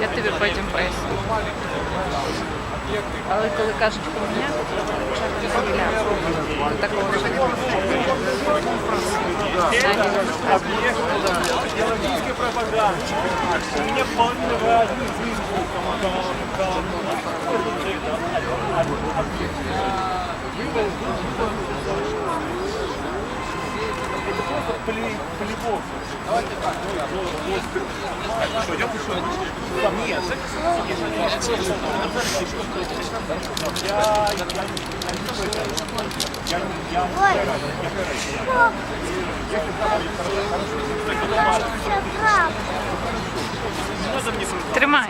Я тобі потім поясню. Але коли кажуть комуняк, то спочатку земля. Такого вже не Белорусской пропаганды. У меня вполне разный Это полевого. Давайте так. Я пошел. Нет, я Я Тримай.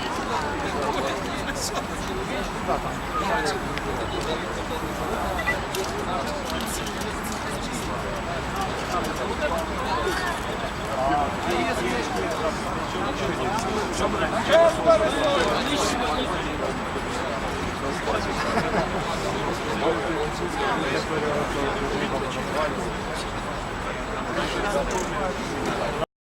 Dați să nici măjți.